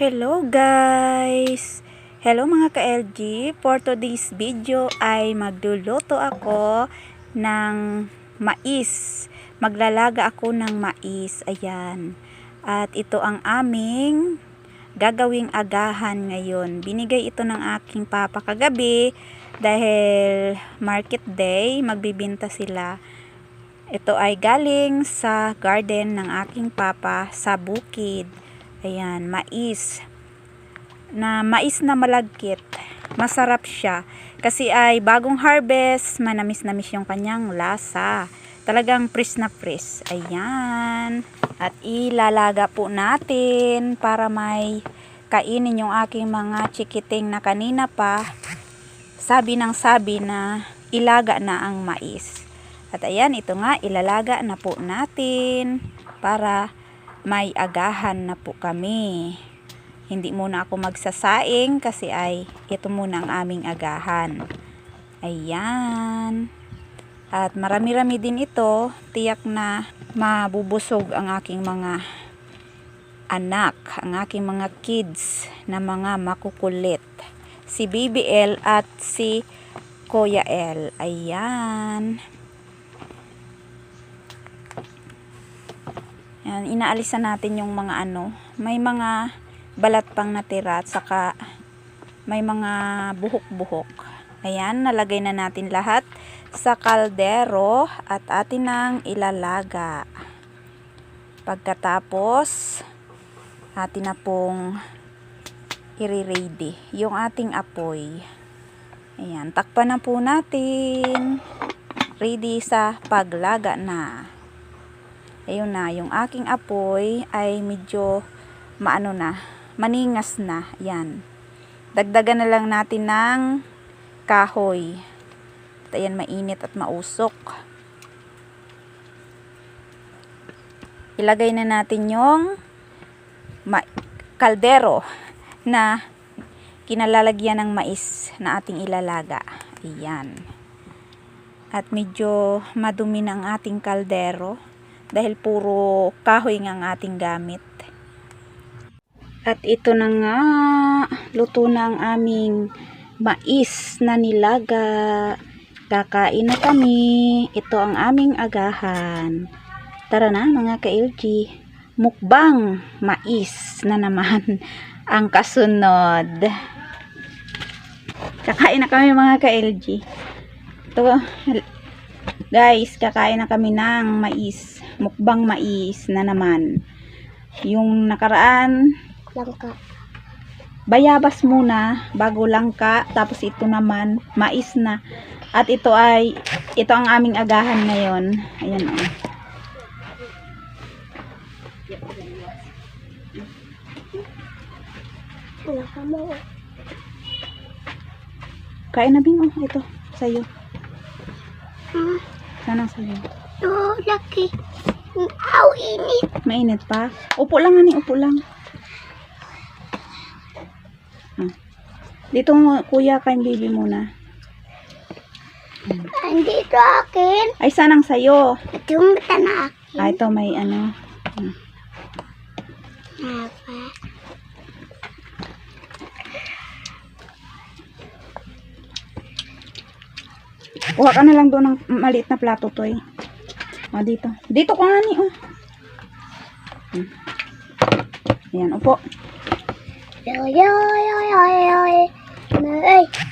Hello guys! Hello mga ka-LG! For today's video ay magluluto ako ng mais. Maglalaga ako ng mais. Ayan. At ito ang aming gagawing agahan ngayon. Binigay ito ng aking papa kagabi dahil market day. Magbibinta sila. Ito ay galing sa garden ng aking papa sa bukid. Ayan, mais. Na mais na malagkit. Masarap siya. Kasi ay bagong harvest, manamis-namis yung kanyang lasa. Talagang pris na pris. Ayan. At ilalaga po natin para may kainin yung aking mga chikiting na kanina pa. Sabi ng sabi na ilaga na ang mais. At ayan, ito nga, ilalaga na po natin para may agahan na po kami. Hindi muna ako magsasaing kasi ay ito muna ang aming agahan. Ayan. At marami-rami din ito. Tiyak na mabubusog ang aking mga anak, ang aking mga kids na mga makukulit. Si BBL at si Kuya L. Ayan. Yan, inaalisan natin yung mga ano, may mga balat pang natira at saka may mga buhok-buhok. Ayan, nalagay na natin lahat sa kaldero at atin nang ilalaga. Pagkatapos, atin na pong i-ready yung ating apoy. Ayan, takpan na po natin. Ready sa paglaga na ayun na, yung aking apoy ay medyo maano na, maningas na, yan. Dagdagan na lang natin ng kahoy. At ayan, mainit at mausok. Ilagay na natin yung kaldero na kinalalagyan ng mais na ating ilalaga. Ayan. At medyo madumi na ang ating kaldero dahil puro kahoy nga ang ating gamit. At ito na nga, luto na ang aming mais na nilaga. Kakain na kami. Ito ang aming agahan. Tara na mga ka-LG. Mukbang mais na naman ang kasunod. Kakain na kami mga ka-LG. Ito, guys, kakain na kami ng mais mukbang mais na naman. Yung nakaraan, Langka. bayabas muna, bago langka, tapos ito naman, mais na. At ito ay, ito ang aming agahan ngayon. Ayan o. Wala ka mo. Kain na bing, oh, ito, sa'yo. Hmm. Sanang sa'yo. Oh, laki. Aw, init. Mainit pa? Upo lang, ani, upo lang. Ah. Dito, kuya, kain baby muna. Andito akin. Ay, sanang sa'yo. Ito yung mata na akin. Ah, ito may ano. Apa? Kuha ka na lang doon ng maliit na plato, Toy. O, dito. Dito ko nga ni, oh. Ayan, upo. Yo, yo, yo, yo, yo, yo. Ay.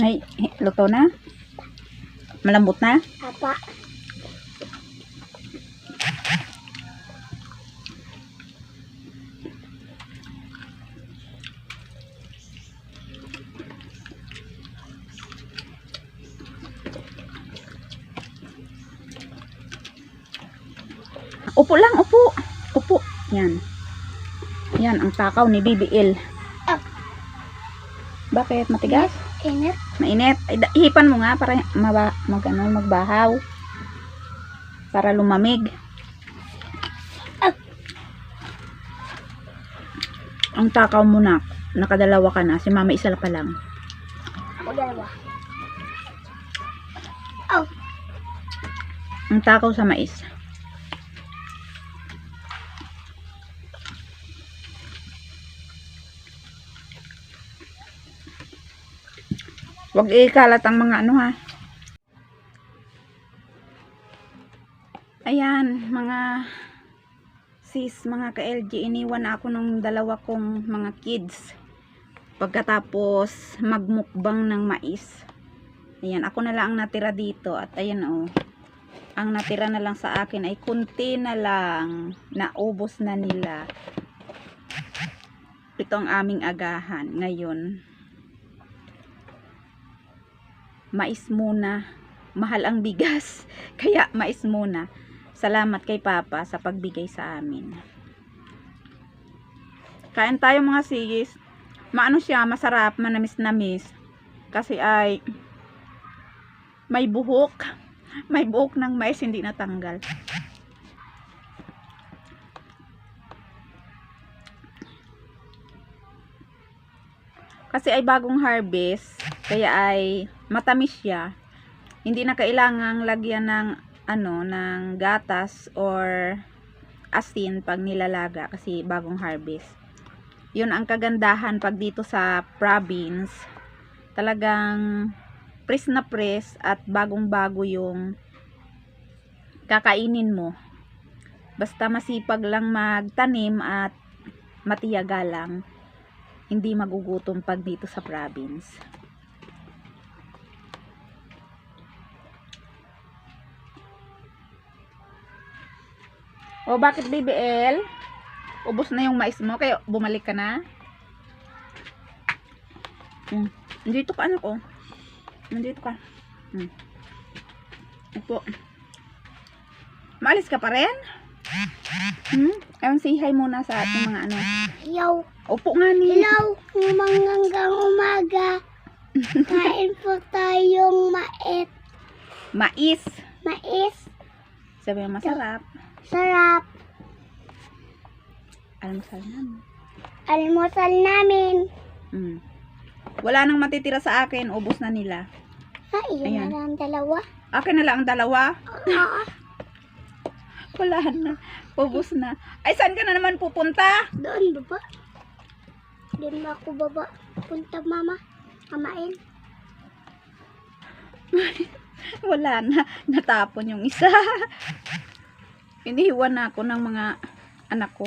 Ay, luto na? Malambot na? Apa? Upo lang, upo. Upo. Yan. Yan, ang takaw ni BBL. Ah. Bakit? Matigas? Init. Mainit. Ihipan mo nga para maba, mag, ano, magbahaw. Para lumamig. Ah. Ang takaw mo na. Nakadalawa ka na. Si mama isa pa lang. Ako dalawa. Oh, Ang takaw sa mais. Huwag ikalat ang mga ano ha. Ayan, mga sis, mga ka-LG, iniwan ako nung dalawa kong mga kids. Pagkatapos magmukbang ng mais. Ayan, ako na lang ang natira dito at ayan oh. Ang natira na lang sa akin ay kunti na lang. Naubos na nila. Ito aming agahan ngayon. Mais muna. Mahal ang bigas. Kaya mais muna. Salamat kay Papa sa pagbigay sa amin. Kain tayo mga sigis. Maano siya, masarap, manamis-namis. Kasi ay may buhok. May buhok ng mais hindi natanggal. Kasi ay bagong harvest, kaya ay matamis siya. Hindi na kailangang lagyan ng ano, ng gatas or asin pag nilalaga kasi bagong harvest. 'Yun ang kagandahan pag dito sa province. Talagang press na press at bagong-bago yung kakainin mo. Basta masipag lang magtanim at matiyaga lang, hindi magugutom pag dito sa province. O bakit BBL? Ubos na yung mais mo, kaya bumalik ka na? Hmm. Nandito ka anak oh. Nandito ka. Hmm. Opo. Maalis ka pa rin? Hmm? Ayun, say hi muna sa ating mga ano. hello. Opo nga ni. Hello, hanggang umaga. Kain po tayong mais. Mais. Mais. Sabi masarap. Sarap. Almusal namin. Almusal namin. Hmm. Wala nang matitira sa akin. Ubos na nila. Ah, iyan Ayan. na lang dalawa. Akin na lang ang dalawa. Wala na. Ubos na. Ay, saan ka na naman pupunta? doon baba. Doon ba ako baba? Punta mama. Kamain. Wala na. Natapon yung isa. Inihiwan na ako ng mga anak ko.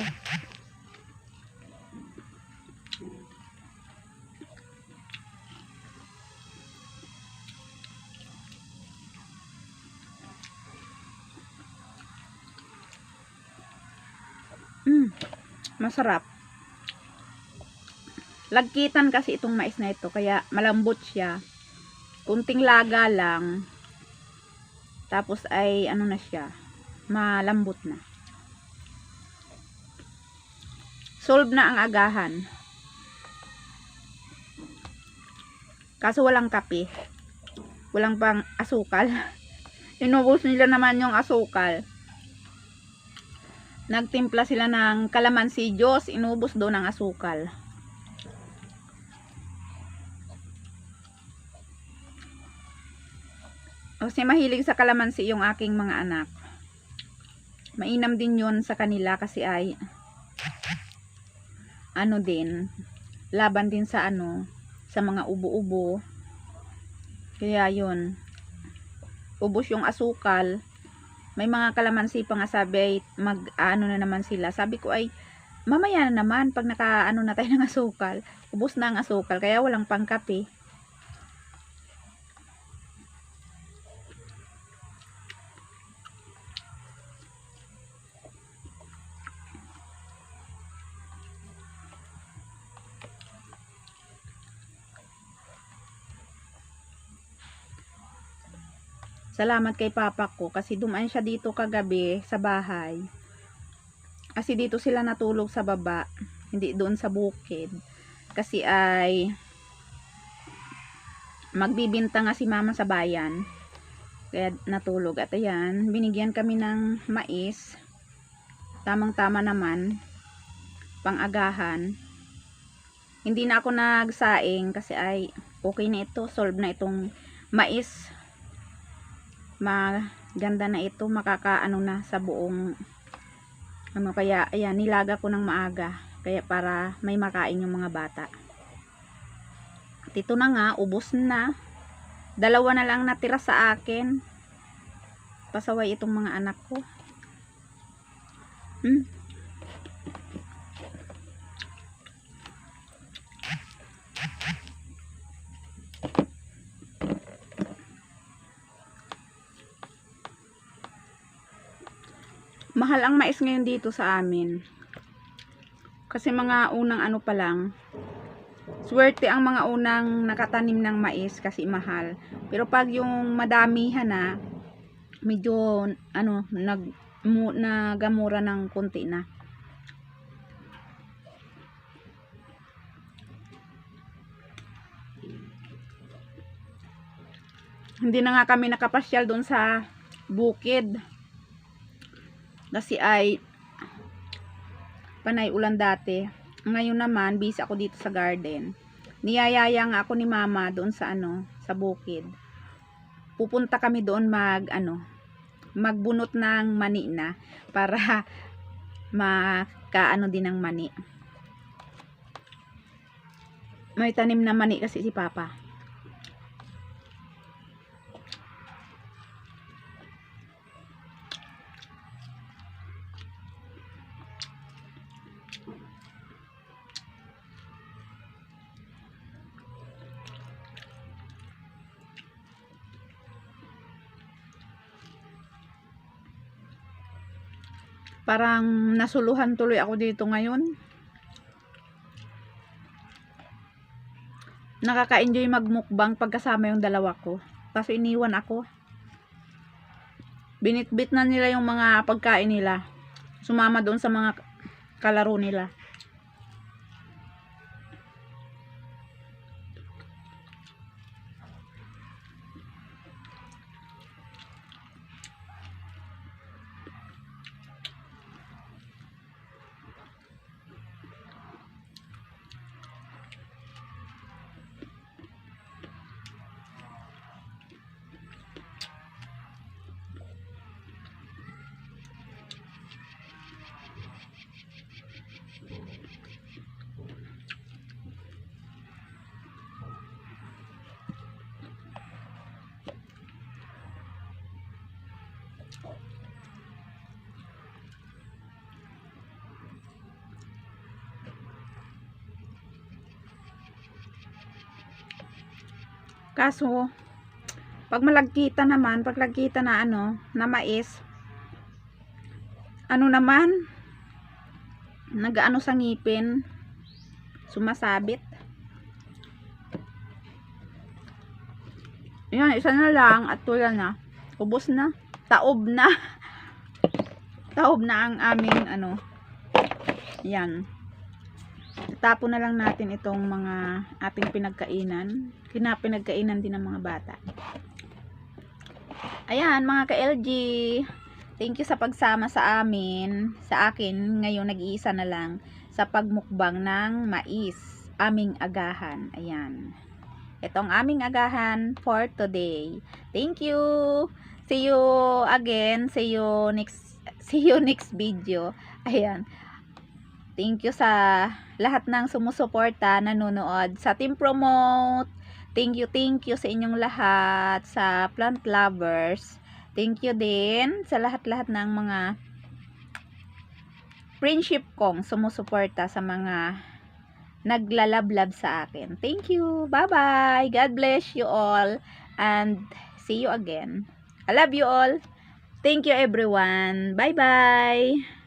Mm, masarap. Lagkitan kasi itong mais na ito, kaya malambot siya. Kunting laga lang. Tapos ay ano na siya, malambot na. Solve na ang agahan. Kaso walang kape. Walang pang asukal. Inubos nila naman yung asukal. Nagtimpla sila ng kalamansi Diyos, inubos doon ang asukal. Kasi mahilig sa kalamansi yung aking mga anak. Mainam din yun sa kanila kasi ay ano din, laban din sa ano, sa mga ubo-ubo. Kaya yun, ubos yung asukal. May mga kalamansi pa nga sabi mag ano na naman sila. Sabi ko ay mamaya na naman pag naka ano na tayo ng asukal. Ubos na ang asukal kaya walang pangkape. Salamat kay papa ko kasi dumaan siya dito kagabi sa bahay. Kasi dito sila natulog sa baba, hindi doon sa bukid. Kasi ay magbibinta nga si mama sa bayan. Kaya natulog. At ayan, binigyan kami ng mais. Tamang-tama naman. Pang-agahan. Hindi na ako nagsaing kasi ay okay na ito. Solve na itong mais. Maganda na ito. Makakaano na sa buong ano kaya ayan nilaga ko ng maaga kaya para may makain yung mga bata at ito na nga ubos na dalawa na lang natira sa akin pasaway itong mga anak ko hmm? Mahal ang mais ngayon dito sa amin. Kasi mga unang ano pa lang swerte ang mga unang nakatanim ng mais kasi mahal. Pero pag yung madamihan na medyo ano nag mu, nagamura ng konti na. Hindi na nga kami nakapasyal doon sa bukid kasi ay panay ulan dati. Ngayon naman busy ako dito sa garden. Niyayaya nga ako ni mama doon sa ano sa bukid. Pupunta kami doon mag ano magbunot ng mani na para makaano din ng mani. May tanim na mani kasi si papa parang nasuluhan tuloy ako dito ngayon. Nakaka-enjoy magmukbang pagkasama yung dalawa ko. Kaso iniwan ako. Binitbit na nila yung mga pagkain nila. Sumama doon sa mga kalaro nila Kaso, pag malagkita naman, pag lagkita na ano, na mais, ano naman, nagaano sa ngipin, sumasabit. Yan, isa na lang at wala na. Ubos na. Taob na. Taob na ang aming ano. Yan. Tapo na lang natin itong mga ating pinagkainan. Kinapinagkainan din ng mga bata. Ayan, mga ka-LG. Thank you sa pagsama sa amin. Sa akin, ngayon nag-iisa na lang sa pagmukbang ng mais. Aming agahan. Ayan. Ito ang aming agahan for today. Thank you. See you again. See you next see you next video. Ayan. Thank you sa lahat ng sumusuporta, nanonood sa Team Promote. Thank you, thank you sa inyong lahat sa plant lovers. Thank you din sa lahat-lahat ng mga friendship kong sumusuporta sa mga naglalablab sa akin. Thank you. Bye-bye. God bless you all. And see you again. I love you all. Thank you everyone. Bye-bye.